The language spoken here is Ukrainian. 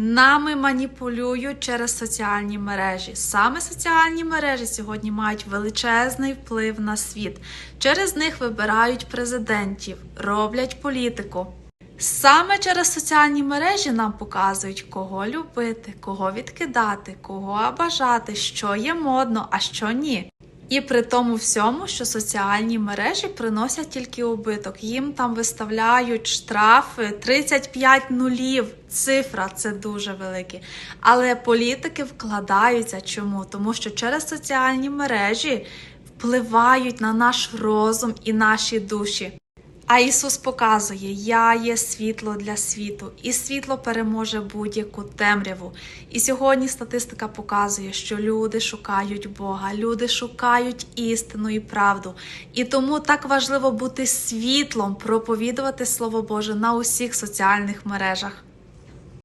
Нами маніпулюють через соціальні мережі. Саме соціальні мережі сьогодні мають величезний вплив на світ. Через них вибирають президентів, роблять політику. Саме через соціальні мережі нам показують, кого любити, кого відкидати, кого бажати, що є модно, а що ні. І при тому всьому, що соціальні мережі приносять тільки убиток. Їм там виставляють штрафи 35 нулів. Цифра це дуже велике. Але політики вкладаються. Чому? Тому що через соціальні мережі впливають на наш розум і наші душі. А Ісус показує: Я є світло для світу, і світло переможе будь-яку темряву. І сьогодні статистика показує, що люди шукають Бога, люди шукають істину і правду. І тому так важливо бути світлом, проповідувати Слово Боже на усіх соціальних мережах.